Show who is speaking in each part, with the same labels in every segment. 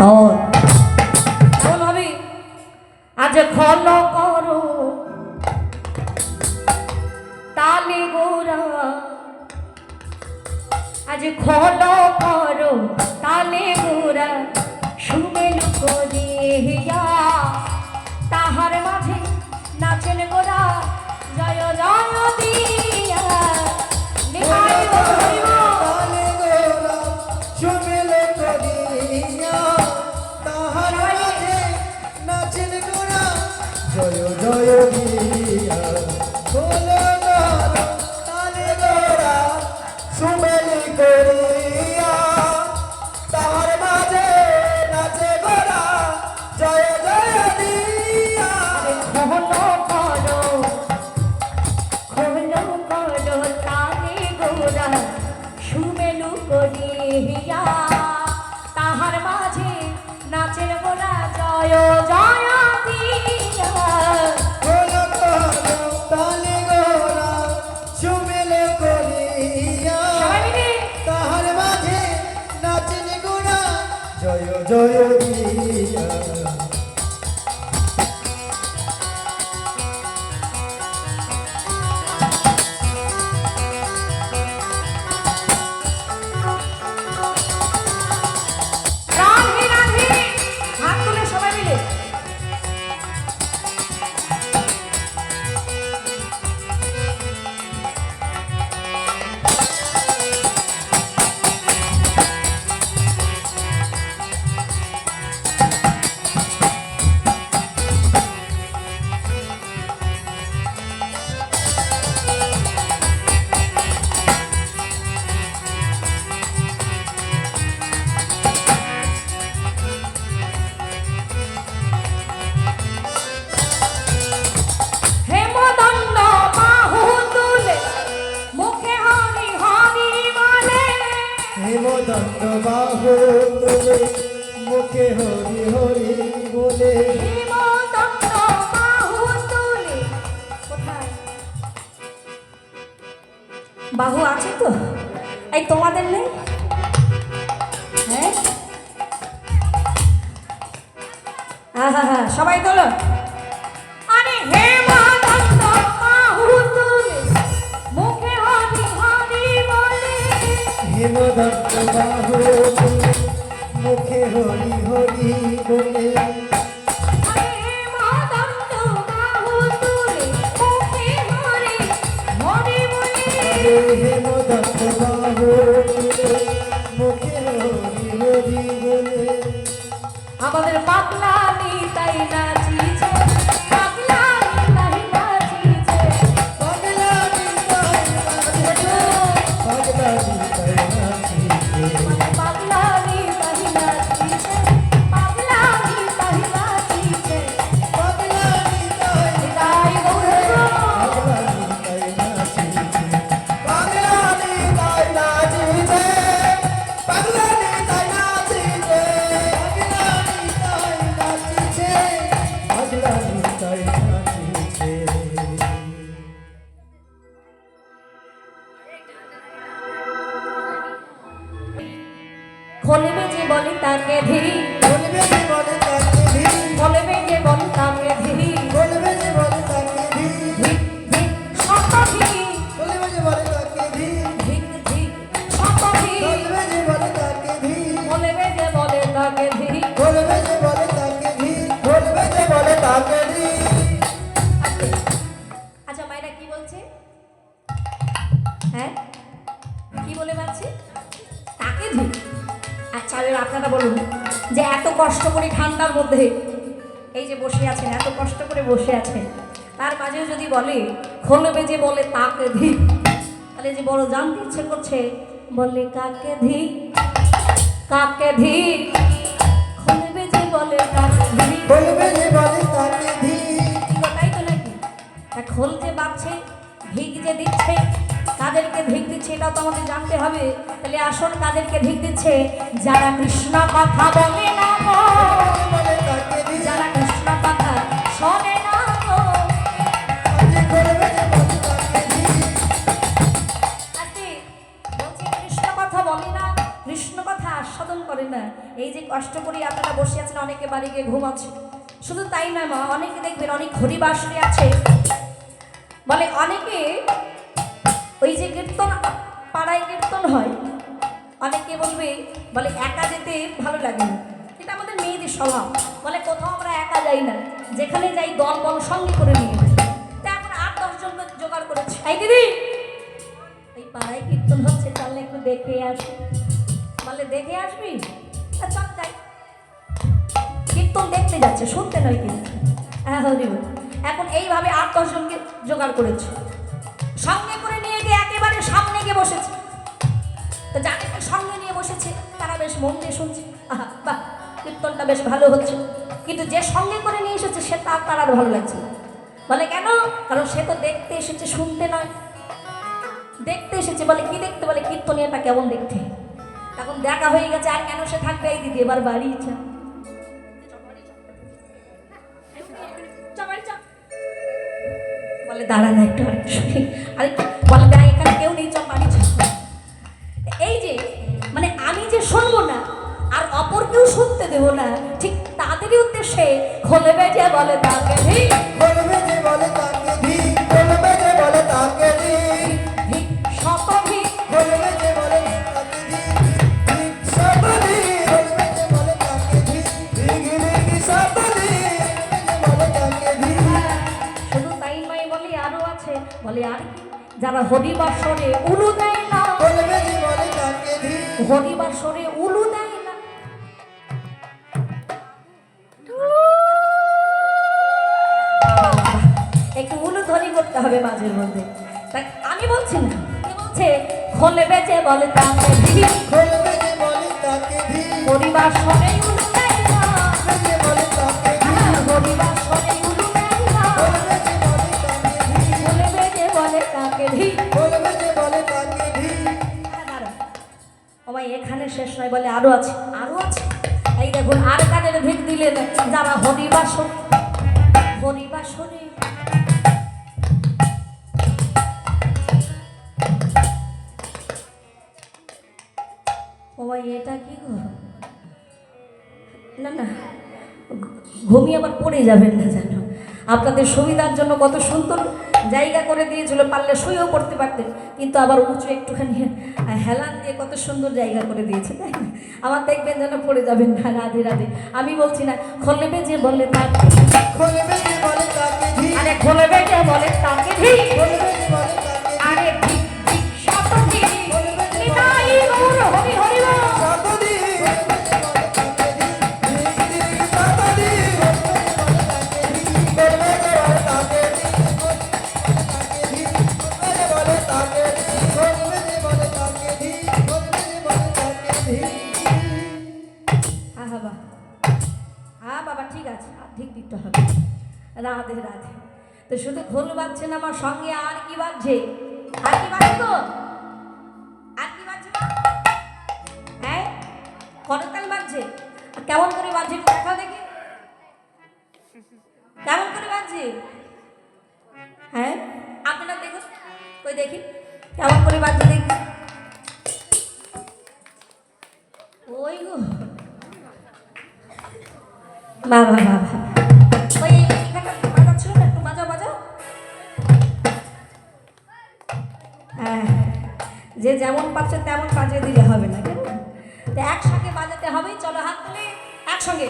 Speaker 1: তর ভাবি, আজ খল করো। তালে গোরা আজ খল করো, তালে গোরা শুনে লুকো দিয়া
Speaker 2: তাহার মাঝে নাচেন গোরা জয় জয় দিয়া।
Speaker 1: করি দিয়া হ্যাঁ হ্যাঁ হ্যাঁ সবাই তোলো মুখে
Speaker 2: মুখে হরি হরি বলে।
Speaker 1: আমাদের পাতলা তাই না করছে করছে বলে কাকে ধি? কাকে ধি? খুলবে যে বলে কাকে ধি?
Speaker 2: খুলবে যে বলে কাকে ধি?
Speaker 1: কথাই তো নাকি? তা খোল যে বাঁচছে ভিক যে দিচ্ছে কাদেরকে ভিক দিচ্ছে এটা তো আমাদের জানতে হবে। তাহলে আসল কাদেরকে ভিক দিচ্ছে? যারা কৃষ্ণ কথা বলে না যারা কৃষ্ণ কথা সচেতন করে না। এই যে কষ্ট করে আপনারা বসে আছেন, অনেকে বাড়ি গিয়ে ঘুমাচ্ছে। শুধু তাই না, মা, অনেকে দেখবেন অনেক হরিবাসরে আছে। বলে অনেকে ওই যে কীর্তন পাড়ায় কীর্তন হয়, অনেকে বলবে, বলে একা যেতে ভালো লাগে না। এটা আমাদের মেয়েদের স্বভাব। বলে কোথাও আমরা একা যাই না, যেখানে যাই দল বল সঙ্গে করে নিয়ে তা এখন আট দশজন জোগাড় করেছে। এই দিদি! এই পাড়ায় কীর্তন হচ্ছে, তাহলে একটু দেখে আসি। বলে দেখে আসবি? চল যাই। কীর্তন দেখতে যাচ্ছে, শুনতে নয় কিন্তু। হ্যাঁ এখন এইভাবে আট দশজনকে জোগাড় করেছে। সঙ্গে করে নিয়ে গিয়ে একেবারে সামনে গিয়ে বসেছে। তো যাদেরকে সঙ্গে নিয়ে বসেছে, তারা বেশ মন দিয়ে শুনছে। বাহ, কীর্তনটা বেশ ভালো হচ্ছে। কিন্তু যে সঙ্গে করে নিয়ে এসেছে, সে তার তার আর ভালো লাগছে বলে কেন? কারণ সে তো দেখতে এসেছে, শুনতে নয়। দেখতে এসেছে বলে কি দেখতে? বলে কীর্তনিয়াটা কেমন দেখতে? তখন দেখা হয়ে গেছে আর কেন সে থাকবে এই দিদি এবার বাড়ি ইচ্ছা বলে দাঁড়া একটু আরেকটু বলে দাঁড়া এখানে কেউ নেই চল বাড়ি এই যে মানে আমি যে শুনব না আর অপর কেউ শুনতে দেবো না ঠিক তাদেরই উদ্দেশ্যে খোলে বেজে বলে তাকে হরিবাসরে উলু দেয় না। হরিবাসরে উলু দেয় না। একটু উলু ধ্বনি করতে হবে মাঝের মধ্যে। আমি বলছি না কে বলছে? খোলে বেজে বলে তাকে হরিবাসরে শেষ নয়, বলে আরও আছে আরও আছে। এই দেখুন, আর কানের ভিক দিলেন যারা হরিবাসন হরিবাসনে এটা কি না না, ঘুমিয়ে আবার পড়ে যাবেন না জানো আপনাদের সুবিধার জন্য কত সুন্দর জায়গা করে দিয়েছিল পারলে শুয়েও পড়তে পারতেন। কিন্তু আবার উঁচু একটুখানি হেলান দিয়ে কত সুন্দর জায়গা করে দিয়েছে তাই না? আমার দেখবেন যেন পড়ে যাবেন না রাধে রাধে। আমি বলছি না খোলেবে যে বলে তাকে
Speaker 2: খোলেবে যে বলে তাকে ধিক
Speaker 1: আরে খোলেবে যে বলে তাকে ঠিক
Speaker 2: যে বলে তাকে
Speaker 1: বাবা। হ্যাঁ বাবা, ঠিক আছে ঠিক দিতে হবে। রাধে রাধে। তো শুধু খোল বাজছে না আমার সঙ্গে, আর কি বাজছে? আর কি বাজছে তো আর কি বাজছে হ্যাঁ? করতাল বাজছে? কেমন করে বাজছে দেখাও দেখি। কেমন করে বাজছে? হ্যাঁ? আপনারা দেখুন ওই দেখি। কেমন করে বাজছে দেখি। ওই গো। বাবা বাবা ওই বাজাচ্ছিল একটু বাজাও বাজাও। হ্যাঁ যে যেমন পাচ্ছে তেমন বাজিয়ে দিলে হবে না কেন তো একসঙ্গে বাজাতে হবে চলো হাত তুলে, একসঙ্গে।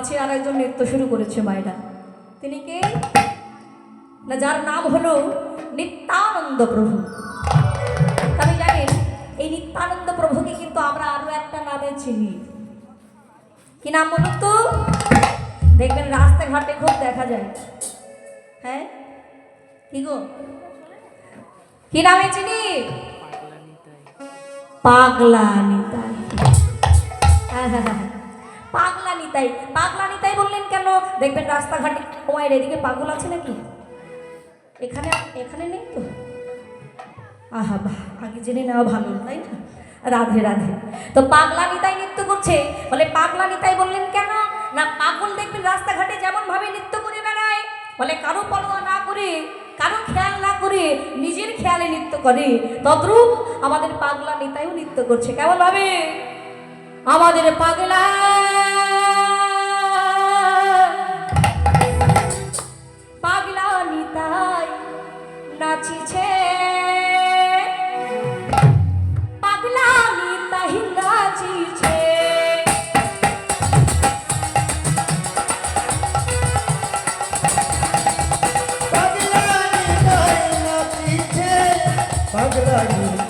Speaker 1: পাছে আর একজন নৃত্য শুরু করেছে মায়েরা। তিনি কে? না, যার নাম হলো নিত্যানন্দ প্রভু। তবে জানেন, এই নিত্যানন্দ প্রভুকে কিন্তু আমরা আরও একটা নামে চিনি। কি নাম বলুন তো? দেখবেন রাস্তাঘাটে খুব দেখা যায়। হ্যাঁ? কি গো? কি নামে চিনি? পাগলা নিতাই হ্যাঁ হ্যাঁ হ্যাঁ হ্যাঁ। পাগলা নিতাই পাগলা নিতাই বললেন কেন? দেখবেন রাস্তাঘাটে তোমার এদিকে পাগল আছে নাকি? এখানে এখানে নেই তো? আহা বাহ, আগে জেনে নেওয়া ভালো, তাই না? রাধে রাধে। তো পাগলা নিতাই নৃত্য করছে? বলে পাগলা নিতাই বললেন কেন? না, পাগল দেখবেন রাস্তাঘাটে যেমন ভাবে নৃত্য করে বেড়ায়, বলে কারও পরোয়া না করে, কারও খেয়াল না করে নিজের খেয়ালে নৃত্য করে, তদ্রূপ আমাদের পাগলা নিতাইও নৃত্য করছে। কেমন ভাবে আমাদের পাগলা। পাগলা নিতাই নাচিছে। পাগলা
Speaker 2: পাগলানি তাই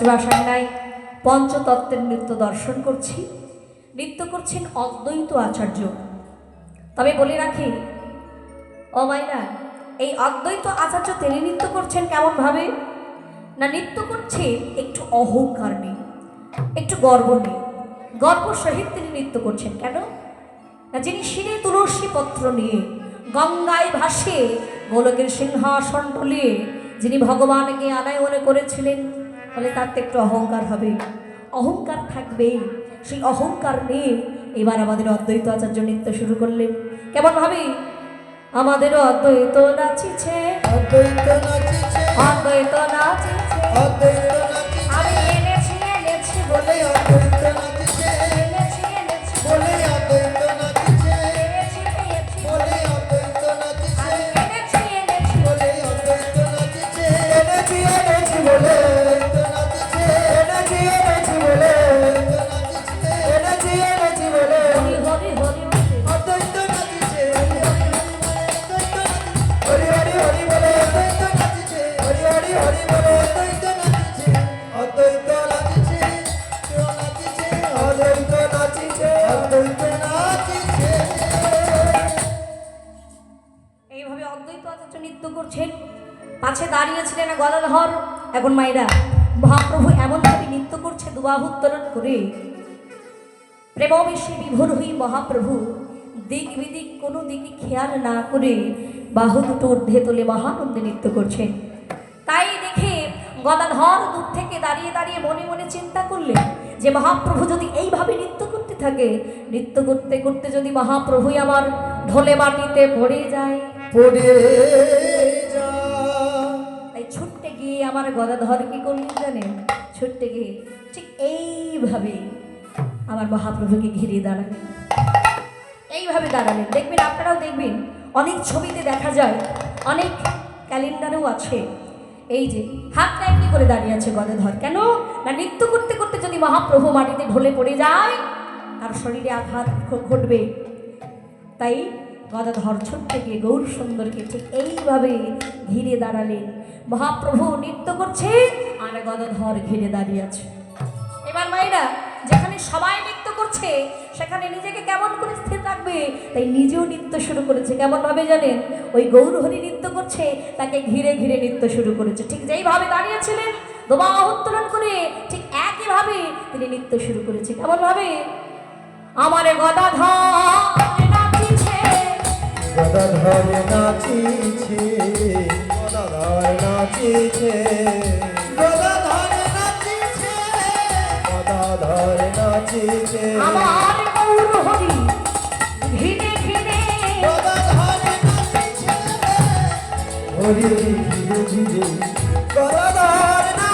Speaker 1: শ্রীবাসায় পঞ্চতত্ত্বের নৃত্য দর্শন করছি, নৃত্য করছেন অদ্বৈত আচার্য। তবে বলে রাখি, ও মাইনা এই অদ্বৈত আচার্য তিনি নৃত্য করছেন কেমনভাবে? না, নৃত্য করছে একটু অহংকার নেই, একটু গর্ব নেই, গর্ব সহিত তিনি নৃত্য করছেন কেন? না, যিনি শিরে তুলসী পত্র নিয়ে, গঙ্গায় ভাসে গোলকের সিংহাসন টলিয়ে যিনি ভগবানকে আনায়নে করেছিলেন বলে তার তো একটু অহংকার হবে। অহংকার থাকবে সেই অহংকার নিয়ে এবার আমাদের অদ্বৈত আচার্য নৃত্য শুরু করলেন। কেমন ভাবে? আমাদের অদ্বৈত নাচিছে।
Speaker 2: অদ্বৈত নাচিছে।
Speaker 1: অদ্বৈত নাচিছে।
Speaker 2: অদ্বৈত
Speaker 1: এইভাবে অদ্বৈত আচার্য নৃত্য করছেন। পাছে দাঁড়িয়েছিলেন গদাধর এখন মায়েরা, মহাপ্রভু এমনভাবে নৃত্য করছে, দুবাহু উত্তোলন করে। প্রেমবেশে বিভোর হই মহাপ্রভু দিক বিদিক কোনো দিকে খেয়াল না করে বাহু দুটো ঊর্ধ্বে তোলে মহানন্দে নৃত্য করছেন। তাই দেখে গদাধর দূর থেকে দাঁড়িয়ে দাঁড়িয়ে মনে মনে চিন্তা করলে যে মহাপ্রভু যদি এইভাবে নৃত্য করতে থাকে নৃত্য করতে করতে যদি মহাপ্রভুই আমার ঢোলে মাটিতে পড়ে যায়।
Speaker 2: পড়ে
Speaker 1: তাই ছুটতে গিয়ে আমার গদাধর কি করলেন জানেন? ছুটতে গিয়ে ঠিক এইভাবে আমার মহাপ্রভুকে ঘিরে দাঁড়ালেন। এইভাবে দাঁড়ালেন। দেখবেন আপনারাও দেখবেন অনেক ছবিতে দেখা যায় অনেক ক্যালেন্ডারেও আছে। এই যে হাতটা এমনি করে দাঁড়িয়ে আছে গদাধর কেন? না নৃত্য করতে করতে যদি মহাপ্রভু মাটিতে ঢলে পড়ে যায়, তার শরীরে আঘাত ঘটবে। তাই গদাধর ছোট্ট গিয়ে গৌর সুন্দরকে ঠিক এইভাবে ঘিরে দাঁড়ালেন। মহাপ্রভু নৃত্য করছে আর গদাধর ঘিরে দাঁড়িয়ে আছে। এবার মায়েরা, যেখানে সবাই করছে সেখানে নিজেকে কেমন করে স্থির রাখবে? তাই নিজেও নৃত্য শুরু করেছে। কেমন ভাবে জানেন? ওই গৌরহরি নৃত্য করছে, তাকে ঘিরে ঘিরে নৃত্য শুরু করেছে। ঠিক যেইভাবে দাঁড়িয়েছিলেন দোবা উত্তোলন করে, ঠিক একইভাবে তিনি নৃত্য শুরু করেছে। কেমন ভাবে? আমার গদাধর নাচিছে।
Speaker 2: গদাধর নাচিছে গদাধর নাচিছে। গদাধর নাচিছে
Speaker 1: আমার গৌর হরি ঘিরে ঘিরে
Speaker 2: হরি ধীরে ধীরে গদাধর নাচিছে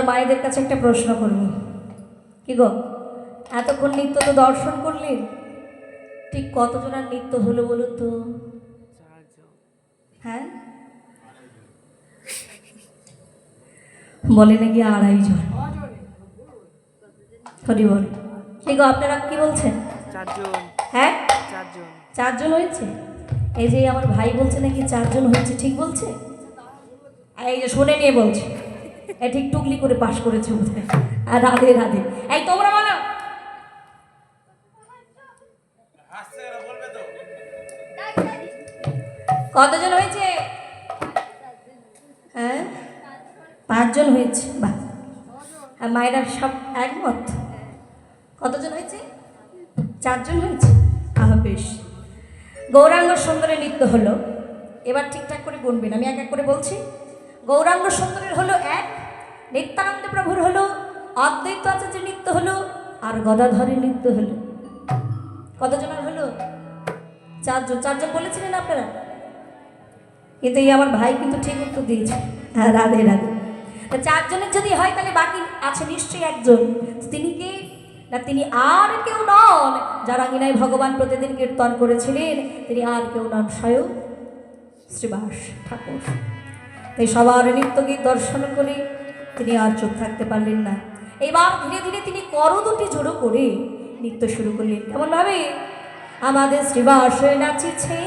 Speaker 1: এবার মায়েদের কাছে একটা প্রশ্ন করব। কি গো? এতক্ষণ নৃত্য তো দর্শন করলেন ঠিক কতজনের নৃত্য হলো বলুন তো? হ্যাঁ? বলে নাকি আড়াই জন। হরি বল। কি গো আপনারা কি বলছেন?
Speaker 3: চারজন।
Speaker 1: হ্যাঁ?
Speaker 3: চারজন।
Speaker 1: চারজন হয়েছে? এই যে আমার ভাই বলছে নাকি চারজন হয়েছে ঠিক বলছে? আর এই যে শুনে নিয়ে বলছে। ঠিক টুকলি করে পাশ করেছে আর রাধে রাধে। এই তোমরা বলো। কতজন হয়েছে? হ্যাঁ? পাঁচজন হয়েছে। বাহ। আর মায়েরা সব একমত? কতজন হয়েছে? চারজন হয়েছে? আহ, বেশ। গৌরাঙ্গ সুন্দরের নৃত্য হলো। এবার ঠিকঠাক করে গুনবেন। আমি এক এক করে বলছি। গৌরাঙ্গ সুন্দরের হলো এক নিত্যানন্দ প্রভুর হলো অদ্বৈত আচার্যের নৃত্য হলো, আর গদাধরের নৃত্য হলো। কতজনের হলো? চারজন। চারজন বলেছিলেন আপনারা? কিন্তু আমার ভাই কিন্তু ঠিক উত্তর দিয়েছে। হ্যাঁ রাধে রাধে। তা চারজনের যদি হয়, তাহলে বাকি আছে নিশ্চয়ই একজন। তিনি কে? না, তিনি আর কেউ নন, যার আঙিনায় ভগবান প্রতিদিন কীর্তন করেছিলেন। তিনি আর কেউ নন, স্বয়ং শ্রীবাস ঠাকুর। তাই সবার নৃত্যগীত দর্শন করে তিনি আর চোখ থাকতে পারলেন না। এবার ধীরে ধীরে তিনি কর দুটি জোড়ো করে নৃত্য শুরু করলেন। কেমনভাবে? আমাদের শ্রীবাস নাচিছে।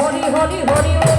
Speaker 2: হরি
Speaker 1: হরি হরি
Speaker 2: হরি।